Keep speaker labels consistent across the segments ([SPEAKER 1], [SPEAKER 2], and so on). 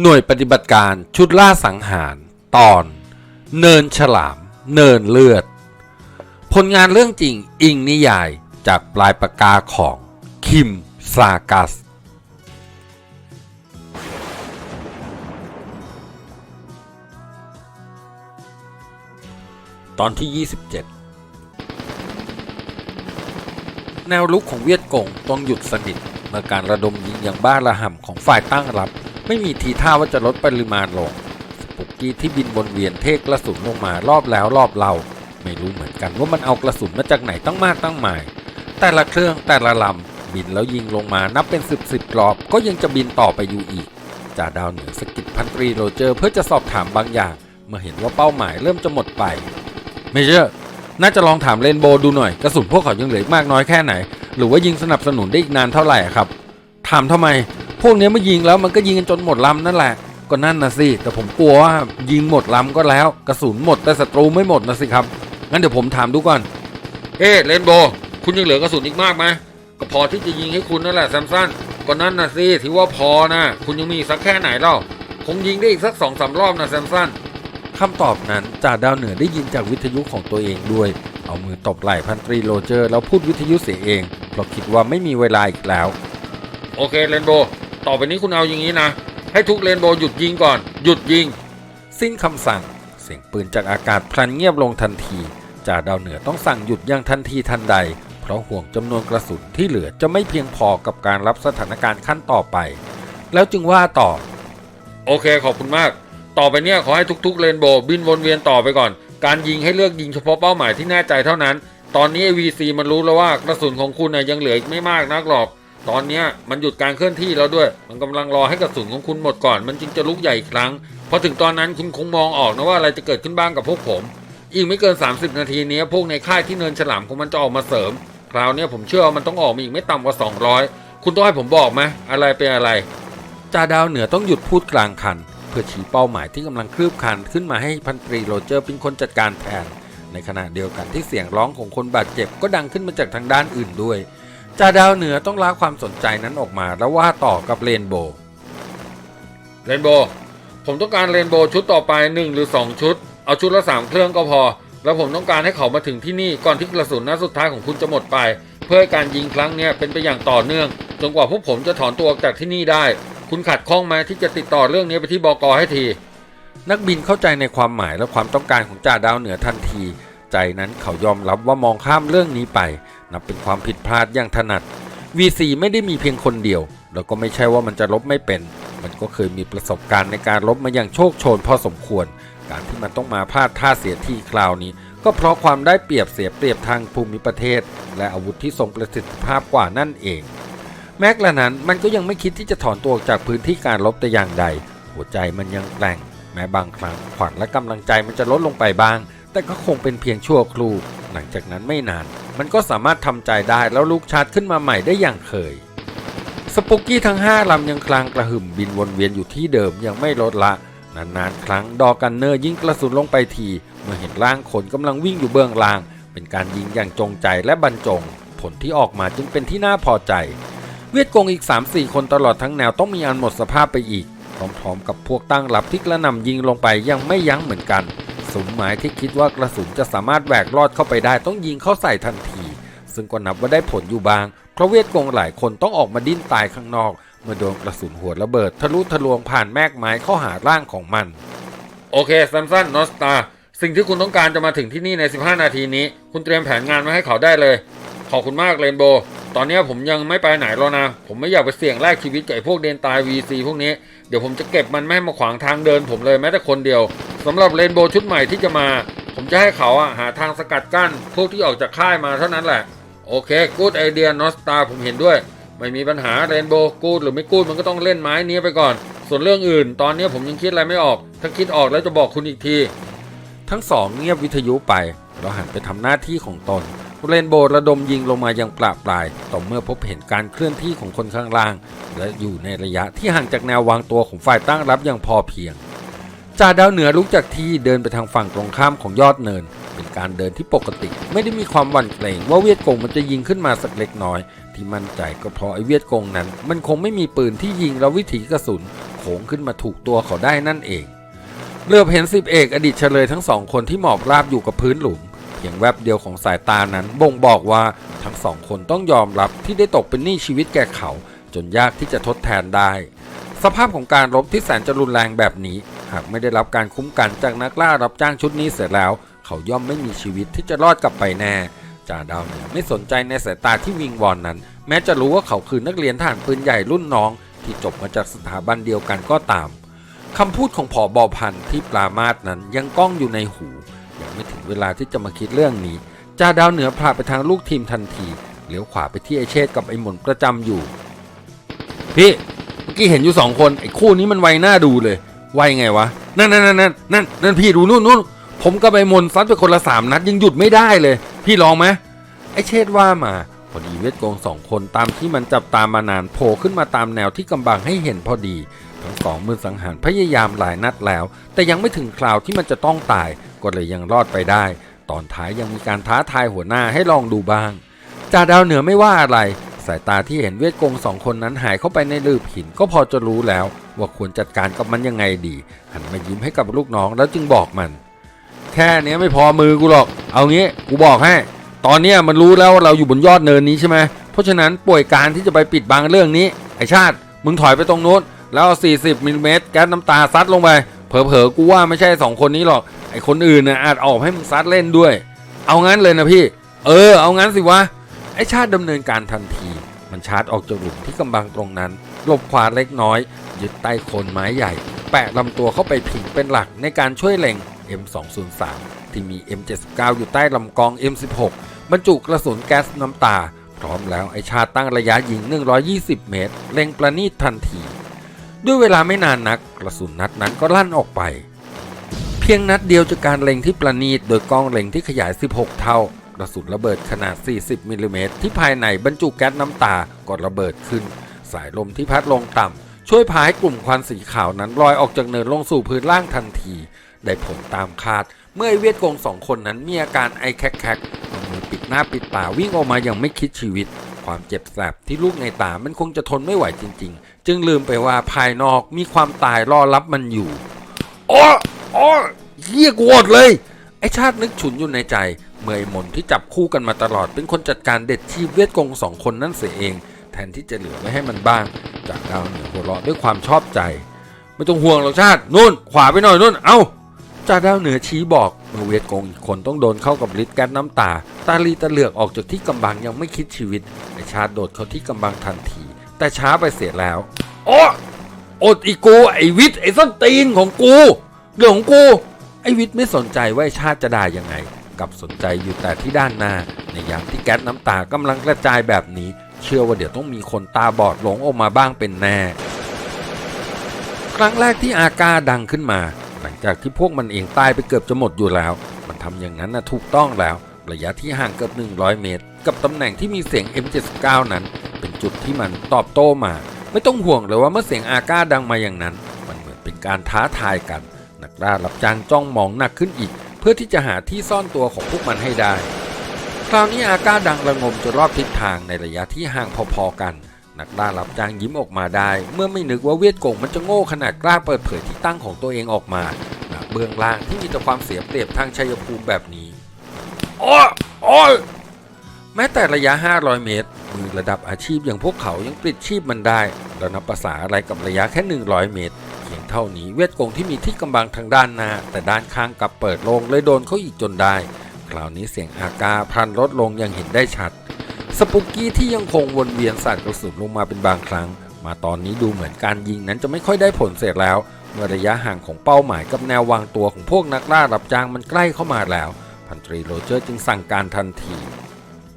[SPEAKER 1] หน่วยปฏิบัติการชุดล่าสังหาร ตอน เนินฉลาม เนินเลือด ผลงานเรื่องจริงอิงนิยายจากปลายปากกาของ คิม ซากัส ตอนที่ 27 แนวลุกของเวียดกงต้องหยุดสนิทเมื่อการระดมยิงอย่างบ้าระห่ำของฝ่ายตั้งรับ ไม่มีทีท่าว่าจะลดปริมาณลงสปุกกี้ที่บินวนเวียนเทกกระสุนลงมารอบแล้วรอบเล่าไม่รู้เหมือนกันว่ามันเอากระสุนมาจากไหนตั้งมากตั้งหมาย แต่ละเครื่องแต่ละลำบินแล้วยิงลงมานับเป็นสิบสิบรอบ ก็ยังจะบินต่อไปอยู่อีกจ่าดาวเหนือสกิดพันตรีโรเจอร์เพื่อจะสอบถามบางอย่าง เมื่อเห็นว่าเป้าหมายเริ่มจะหมดไปเมเจอร์น่าจะลองถามเรนโบดูหน่อยกระสุนพวกเขายังเหลือมากน้อยแค่ไหน หรือว่ายิงสนับสนุนได้อีกนานเท่าไหร่ครับ ถามทำไม พวกนี้มายิงแล้วมันก็ยิงกันจนหมดลำนั่นแหละก็นั่นนะสิ แต่ผมกลัวว่ายิงหมดลำก็แล้ว กระสุนหมดแต่ศัตรูไม่หมดนะสิครับ งั้นเดี๋ยวผมถามดูก่อน เฮ้เรนโบ คุณยังเหลือกระสุนอีกมากไหมก็พอที่จะยิงให้คุณนั่นแหละแซมสันก็นั่นนะสิถือว่าพอนะคุณยังมีสักแค่ไหนเล่าคงยิงได้อีกสักสองสามรอบนะแซมสันคำตอบนั้นจ่าดาวเหนือได้ยินจากวิทยุของตัวเองด้วย เอามือตบไหล่พันตรีโรเจอร์แล้วพูดวิทยุเสียเองเพราะคิดว่าไม่มีเวลาอีกแล้ว โอเคเรนโบ ต่อไปนี้คุณเอาอย่างนี้นะ ให้ทุกเรนโบหยุดยิงก่อน หยุดยิง สิ้นคำสั่ง เสียงปืนจากอากาศพลันเงียบลงทันทีจ่าดาวเหนือต้องสั่งหยุดอย่างทันทีทันใด เพราะห่วงจำนวนกระสุนที่เหลือจะไม่เพียงพอกับการรับสถานการณ์ขั้นต่อไป แล้วจึงว่าต่อ โอเคขอบคุณมาก ต่อไปเนี่ยขอให้ทุกๆเรนโบบินวนเวียนต่อไปก่อน การยิงให้เลือกยิงเฉพาะเป้าหมายที่แน่ใจเท่านั้น ตอนนี้ VC มันรู้แล้วว่ากระสุนของคุณนะยังเหลืออีกไม่มากนักหรอก ตอนนี้มันหยุดการเคลื่อนที่แล้วด้วย มันกำลังรอให้กระสุนของคุณหมดก่อน มันจึงจะลุกใหญ่อีกครั้ง พอถึงตอนนั้นคุณคงมองออกนะว่าอะไรจะเกิดขึ้นบ้างกับพวกผม อีกไม่เกิน 30 นาทีนี้พวกในค่ายที่เนินฉลามของมันจะออกมาเสริม คราวนี้ผมเชื่อว่ามันต้องออกมาอีกไม่ต่ำกว่า 200 คุณต้องให้ผมบอกไหมอะไรเป็นอะไรจ่าดาวเหนือต้องหยุดพูดกลางคัน เพื่อชี้เป้าหมายที่กำลังคืบคลานขึ้นมาให้พันตรีโรเจอร์เป็นคนจัดการแทน ในขณะเดียวกันที่เสียงร้องของคนบาดเจ็บก็ดังขึ้นมาจากทางด้านอื่นด้วย จ่าดาวเหนือต้องละความสนใจนั้นออกมาแล้วว่าต่อกับเรนโบว์เรนโบว์ผมต้องการเรนโบว์ชุดต่อไป 1 หรือ 2 ชุด เอาชุดละ 3 เครื่องก็พอ แล้วผมต้องการให้เขามาถึงที่นี่ก่อนที่กระสุนนัดสุดท้ายของคุณจะหมดไป เพื่อให้การยิงครั้งเนี้ยเป็นไปอย่างต่อเนื่องจนกว่าพวกผมจะถอนตัวออกจากที่นี่ได้ คุณขัดข้องไหมที่จะติดต่อเรื่องนี้ไปที่บกให้ที นักบินเข้าใจในความหมายและความต้องการของจ่าดาวเหนือทันที ใจนั้นเขายอมรับว่ามองข้ามเรื่องนี้ไป นับเป็นความผิดพลาดอย่างถนัด V4 ไม่ได้มีเพียงคนเดียว แล้วก็ไม่ใช่ว่ามันจะลบไม่เป็น มันก็เคยมีประสบการณ์ในการลบมาอย่างโชคโชนพอสมควร การที่มันต้องมาพลาดท่าเสียทีคราวนี้ ก็เพราะความได้เปรียบเสียเปรียบทางภูมิประเทศ และอาวุธที่ทรงประสิทธิภาพกว่านั่นเอง แม้กระนั้นมันก็ยังไม่คิดที่จะถอนตัวออกจากพื้นที่การลบแต่อย่างใด หัวใจมันยังแกร่ง แม้บางครั้งขวัญและกำลังใจมันจะลดลงไปบ้าง แต่ก็คงเป็นเพียงชั่วครู่ หลังจากนั้นไม่นาน มันก็สามารถทำใจได้แล้วลุกชาร์จขึ้นมาใหม่ได้อย่างเคย สปุกกี้ทั้ง 5ลำยังคลางกระหึ่มบินวนเวียนอยู่ที่เดิมยังไม่ลดละ นานๆ ครั้งดอกันเนอร์ยิงกระสุนลงไปที เมื่อเห็นร่างคนกำลังวิ่งอยู่เบื้องล่าง เป็นการยิงอย่างจงใจและบรรจง ผลที่ออกมาจึงเป็นที่น่าพอใจ เวียดกงอีก 3-4 คนตลอดทั้งแนวต้องมีอันหมดสภาพไปอีกพร้อมๆกับพวกตั้งรับที่กระหน่ำยิงลงไปยังไม่ยั้งเหมือนกัน สมหมายที่คิดว่ากระสุนจะสามารถแหวกลอดเข้าไปได้ต้องยิงเข้าใส่ทันที ซึ่งก็นับว่าได้ผลอยู่บาง เพราะเวียดกงหลายคนต้องออกมาดิ้นตายข้างนอก เมื่อโดนกระสุนหัวระเบิด ทะลุทะลวงผ่านแมกไม้เข้าหาร่างของมัน โอเคซัมซันนอสตาสิ่งที่คุณต้องการจะมาถึงที่นี่ใน 15 นาทีนี้ คุณเตรียมแผนงานมาให้เขาได้เลย ขอบคุณมากเรนโบตอนนี้ผมยังไม่ไปไหนแล้วนะ ผมไม่อยากไปเสี่ยงแลกชีวิตกับไอ้พวกเดนตาย VC พวกนี้ เดี๋ยวผมจะเก็บมันไม่ให้มาขวางทางเดินผมเลยแม้แต่คนเดียวสำหรับเรนโบว์ชุดใหม่ที่จะมา ผมจะให้เขาอะหาทางสกัดกั้น พวกที่ออกจากค่ายมาเท่านั้นแหละ โอเค กูดไอเดียนอสตาผมเห็นด้วย ไม่มีปัญหาเรนโบว์กูดหรือไม่กูดมันก็ต้องเล่นไม้นี้ไปก่อน ส่วนเรื่องอื่น ตอนนี้ผมยังคิดอะไรไม่ออก ถ้าคิดออกแล้วจะบอกคุณอีกที ทั้งสองเงียบวิทยุไปเราหันไปทำหน้าที่ของตน เรนโบว์ระดมยิงลงมายังปราปลาย ต่อเมื่อพบเห็นการเคลื่อนที่ของคนข้างล่าง และอยู่ในระยะที่ห่างจากแนววางตัวของฝ่ายตั้งรับอย่างพอเพียงจ่าดาวเหนือลุกจากที่เดินไปทางฝั่งตรงข้ามของยอดเนิน เป็นการเดินที่ปกติ ไม่ได้มีความหวั่นเกรงว่าเวียดกงมันจะยิงขึ้นมาสักเล็กน้อย ที่มั่นใจก็เพราะไอ้เวียดกงนั้น มันคงไม่มีปืนที่ยิงแล้ววิถีกระสุนโค้งขึ้นมาถูกตัวเขาได้นั่นเองเลือบเห็นสิบเอกอดีตเฉลยทั้งสองคนที่หมอบราบอยู่กับพื้นหลุม เพียงแวบเดียวของสายตานั้นบ่งบอกว่าทั้งสองคนต้องยอมรับที่ได้ตกเป็นหนี้ชีวิตแก่เขา จนยากที่จะทดแทนได้ สภาพของการรบที่แสนจะรุนแรงแบบนี้ หากไม่ได้รับการคุ้มกันจากนักล่ารับจ้างชุดนี้เสร็จแล้ว เขาย่อมไม่มีชีวิตที่จะรอดกลับไปแน่จ่าดาวเหนือไม่สนใจในสายตาที่วิงวอนนั้น แม้จะรู้ว่าเขาคือนักเรียนทหารปืนใหญ่รุ่นน้อง ที่จบมาจากสถาบันเดียวกันก็ตามคำพูดของผอบอพันที่ปรามาสนั้นยังก้องอยู่ในหู ยังไม่ถึงเวลาที่จะมาคิดเรื่องนี้จ่าดาวเหนือพาไปทางลูกทีมทันทีเลี้ยวขวาไปที่ไอเชษกับไอหมนประจำอยู่ พี่เมื่อกี้เห็นอยู่สองคนไอคู่นี้มันไวหน้าดูเลยไวไงวะนั่นนั่นนั่นนั่นนั่นนั่นพี่ดูนู่นนู่นผมกับไอ้มนซัดไปคนละสามนัดยังหยุดไม่ได้เลย พี่ลองไหมไอเชษว่ามาพอดีเวทโกงสองคนตามที่มันจับตามมานานโผล่ขึ้นมาตามแนวที่กำบังให้เห็นพอดี ทั้งสองมือสังหารพยายามหลายนัดแล้ว แต่ยังไม่ถึงคราวที่มันจะต้องตาย ก็เลยยังรอดไปได้ ตอนท้ายยังมีการท้าทายหัวหน้าให้ลองดูบ้าง จ่าดาวเหนือไม่ว่าอะไร สายตาที่เห็นเวทกงสองคนนั้นหายเข้าไปในลืบหินก็พอจะรู้แล้ว ว่าควรจัดการกับมันยังไงดี หันมายิ้มให้กับลูกน้องแล้วจึงบอกมัน แค่เนี้ยไม่พอมือกูหรอก เอางี้กูบอกให้ ตอนเนี้ยมันรู้แล้วว่าเราอยู่บนยอดเนินนี้ใช่ไหมเพราะฉะนั้นป่วยการที่จะไปปิดบังเรื่องนี้ไอชาติ มึงถอยไปตรงนู้นแล้วเอา40มิลลิเมตรแก๊สน้ำตาซัดลงไป เผลอๆกูว่าไม่ใช่สองคนนี้หรอกไอคนอื่นนะอาจออกให้มึงซัดเล่นด้วย เอางั้นเลยนะพี่ เออ เอางั้นสิวะไอชาติดำเนินการทันที มันชาร์จออกจากหลุมที่กำบังตรงนั้นหลบขวาเล็กน้อยยึดใต้โคนไม้ใหญ่ แปะลำตัวเข้าไปผิงเป็นหลักในการช่วยเล็ง M203 ที่มี M79 อยู่ใต้ลำกอง M16 บรรจุกระสุนแก๊สน้ำตา พร้อมแล้วไอชาติตั้งระยะยิง 120 เมตร เล็งประณีตทันที ด้วยเวลาไม่นานนักกระสุนนัดนั้นก็ลั่นออกไป เพียงนัดเดียวจากการเล็งที่ประณีตโดยกล้องเล็งที่ขยาย 16 เท่ากระสุนระเบิดขนาด 40มิลลิเมตรที่ภายในบรรจุแก๊สน้ำตาก็ระเบิดขึ้น สายลมที่พัดลงต่ำช่วยพาให้กลุ่มควันสีขาวนั้นลอยออกจากเนินลงสู่พื้นล่างทันที ได้ผลตามคาด เมื่อไอเวียดโกงสองคนนั้นมีอาการไอแคกๆเอามือปิดหน้าปิดตาวิ่งออกมาอย่างไม่คิดชีวิต ความเจ็บแสบที่ลูกในตามันคงจะทนไม่ไหวจริง ๆ จึงลืมไปว่าภายนอกมีความตายรอรับมันอยู่อ้โอ้เฮียกวดเลย ไอชาตินึกฉุนอยู่ในใจ เมื่อไอมนที่จับคู่กันมาตลอดเป็นคนจัดการเด็ดชีเวทกงสองคนนั่นเสียเอง แทนที่จะเหลือไว้ให้มันบ้าง จากดาวเหนือหัวเราะด้วยความชอบใจ ไม่ต้องห่วงหรอกชาตินู่น ขวาไปหน่อยนู่น เอาจ่าดาวเหนือชี้บอกเมื่อเวทกงอีกคนต้องโดนเข้ากับฤทธิ์แก๊สน้ำตา ตาลีตะเหลือกออกจากที่กำบังยังไม่คิดชีวิตไอชาโดดเข้าที่กำบังทันที แต่ช้าไปเสียแล้วโอ้อดอีกูไอวิทย์ไอส้นตีนของกูเรื่องของกู ไอวิทย์ไม่สนใจว่าชาติจะด่ายังไงกับสนใจอยู่แต่ที่ด้านหน้า ในยามที่แก๊สน้ำตากำลังกระจายแบบนี้ เชื่อว่าเดี๋ยวต้องมีคนตาบอดหลงออกมาบ้างเป็นแน่ครั้งแรกที่อากาดังขึ้นมา หลังจากที่พวกมันเองตายไปเกือบจะหมดอยู่แล้ว มันทำอย่างนั้นนะถูกต้องแล้ว ระยะที่ห่างเกือบ 100 เมตร กับตำแหน่งที่มีเสียง M79 นั้น เป็นจุดที่มันตอบโต้มา ไม่ต้องห่วงเลยว่าเมื่อเสียงอาก้าดังมาอย่างนั้น มันเหมือนเป็นการท้าทายกัน นักล่ารับจ้างจ้องมองหนักขึ้นอีก เพื่อที่จะหาที่ซ่อนตัวของพวกมันให้ได้ คราวนี้อาก้าดังระงมจนรอบทิศทางในระยะที่ห่างพอๆกัน นักล่ารับจ้างยิ้มออกมาได้ เมื่อไม่นึกว่าเวียดกงมันจะโง่ขนาดกล้าเปิดเผยที่ตั้งของตัวเองออกมาณเบื้องล่างที่มีแต่ความเสียเปรียบทางชัยภูมิแบบนี้ โอ้โอ้แม้แต่ระยะ 500 เมตร มือระดับอาชีพอย่างพวกเขายังปลิดชีพมันได้ แล้วนับภาษาอะไรกับระยะแค่ 100 เมตร เพียงเท่านี้เวียดกงที่มีที่กำบังทางด้านหน้า แต่ด้านข้างกลับเปิดลงเลยโดนเขาอีกจนได้ คราวนี้เสียงอากาพันลดลงอย่างเห็นได้ชัด สปุกกี้ที่ยังคงวนเวียนสาดกระสุนลงมาเป็นบางครั้ง มาตอนนี้ดูเหมือนการยิงนั้นจะไม่ค่อยได้ผลเสร็จแล้ว เมื่อระยะห่างของเป้าหมายกับแนววางตัวของพวกนักล่ารับจ้างมันใกล้เข้ามาแล้ว พันตรีโรเจอร์จึงสั่งการทันที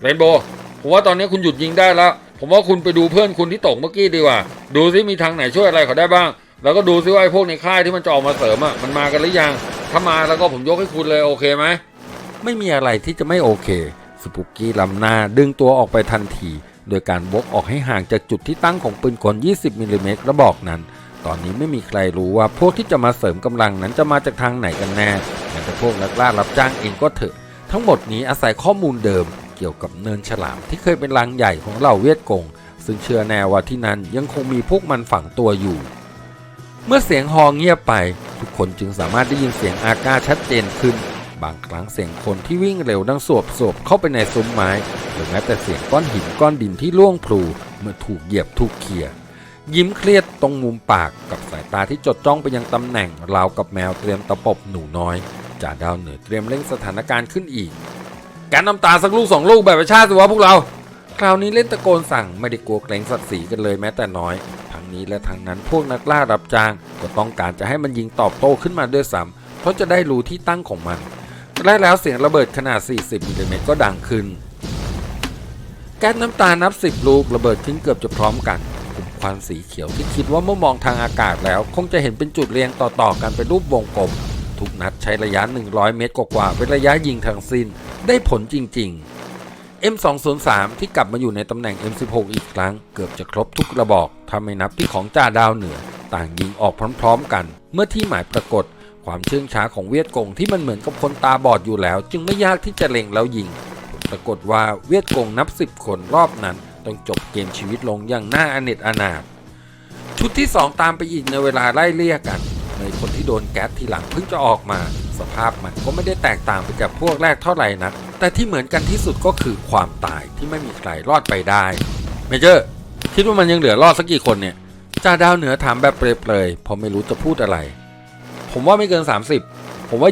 [SPEAKER 1] เรนโบว์ผมว่าตอนนี้คุณหยุดยิงได้แล้ว ผมว่าคุณไปดูเพื่อนคุณที่ตกเมื่อกี้ดีกว่า ดูซิมีทางไหนช่วยอะไรเขาได้บ้าง แล้วก็ดูซิว่าไอ้พวกในค่ายที่มันจะออกมาเสริมอะมันมากันหรือยัง ถ้ามาแล้วก็ผมยกให้คุณเลยโอเคไหม ไม่มีอะไรที่จะไม่โอเค สปุกกี้ลำหน้าดึงตัวออกไปทันที โดยการวกออกให้ห่างจากจุดที่ตั้งของปืนกล 20มิลลิเมตรกระบอกนั้น ตอนนี้ไม่มีใครรู้ว่าพวกที่จะมาเสริมกำลังนั้นจะมาจากทางไหนกันแน่ แต่พวกนักล่ารับจ้างเองก็เถอะ ทั้งหมดนี้อาศัยข้อมูลเดิมเกี่ยวกับเนินฉลามที่เคยเป็นรังใหญ่ของเหล่าเวียดกง ซึ่งเชื่อแน่ว่าที่นั่นยังคงมีพวกมันฝังตัวอยู่ เมื่อเสียงฮอเงียบไป ทุกคนจึงสามารถได้ยินเสียงอากาชัดเจนขึ้น บางครั้งเสียงคนที่วิ่งเร็วดังสวบสวบเข้าไปในซุ้มไม้หรือแม้แต่เสียงก้อนหินก้อนดินที่ล่วงพลูเมื่อถูกเหยียบถูกเขี่ยยิ้มเครียดตรงมุมปากกับสายตาที่จดจ้องไปยังตำแหน่งราวกับแมวเตรียมตะปบหนูน้อย จ่าดาวเหนือเตรียมเร่งสถานการณ์ขึ้นอีก การน้ำตาสักลูกสองลูกแบบประชาติสิวะพวกเรา คราวนี้เล่นตะโกนสั่งไม่ได้กลัวเกรงศักดิ์ศรีกันเลยแม้แต่น้อย ทั้งนี้และทั้งนั้นพวกนักล่ารับจ้าง ก็ต้องการจะให้มันยิงตอบโต้ขึ้นมาด้วยซ้ำเพราะจะได้รู้ที่ตั้งของมันและแล้วเสียงระเบิดขนาด 40มิลลิเมตรก็ดังขึ้นแก๊สน้ำตานับสิบลูกระเบิดขึ้นเกือบจะพร้อมกันกลุ่มควันสีเขียวที่คิดว่าเมื่อมองทางอากาศแล้ว คงจะเห็นเป็นจุดเรียงต่อๆกันเป็นรูปวงกลม ทุกนัดใช้ระยะ 100 เมตรกว่าๆเป็นระยะยิงทั้งสิ้นได้ผลจริง ๆ M203 ที่กลับมาอยู่ในตำแหน่ง M16 อีกครั้ง เกือบจะครบทุกกระบอกถ้าไม่นับที่ของจ่าดาวเหนือ ต่างยิงออกพร้อมๆกัน เมื่อที่หมายปรากฏ ความเชื่องช้าของเวียดกงที่มันเหมือนกับคนตาบอดอยู่แล้ว จึงไม่ยากที่จะเล็งแล้วยิงปรากฏว่าเวียดกงนับสิบคนรอบนั้นต้องจบเกมชีวิตลงอย่างน่าอเนจอนาถชุดที่ 2 ตามไปอีกในเวลาไล่เลี่ยกัน ในคนที่โดนแก๊สทีหลังเพิ่งจะออกมา สภาพมันก็ไม่ได้แตกต่างไปจากพวกแรกเท่าไหร่นัก แต่ที่เหมือนกันที่สุดก็คือความตายที่ไม่มีใครรอดไปได้เมเจอร์คิดว่ามันยังเหลือรอดสักกี่คนเนี่ยจ่าดาวเหนือถามแบบเปรยๆเพราะไม่รู้จะพูดอะไร ผมว่าไม่เกิน 30 ผมว่า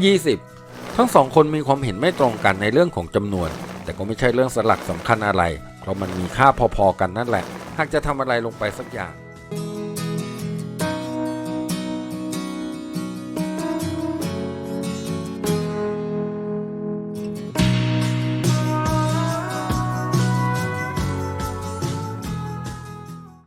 [SPEAKER 1] 20 ทั้งสองคนมีความเห็นไม่ตรงกันในเรื่องของจำนวน แต่ก็ไม่ใช่เรื่องสลักสำคัญอะไร เพราะมันมีค่าพอๆกันนั่นแหละ หากจะทำอะไรลงไปสักอย่าง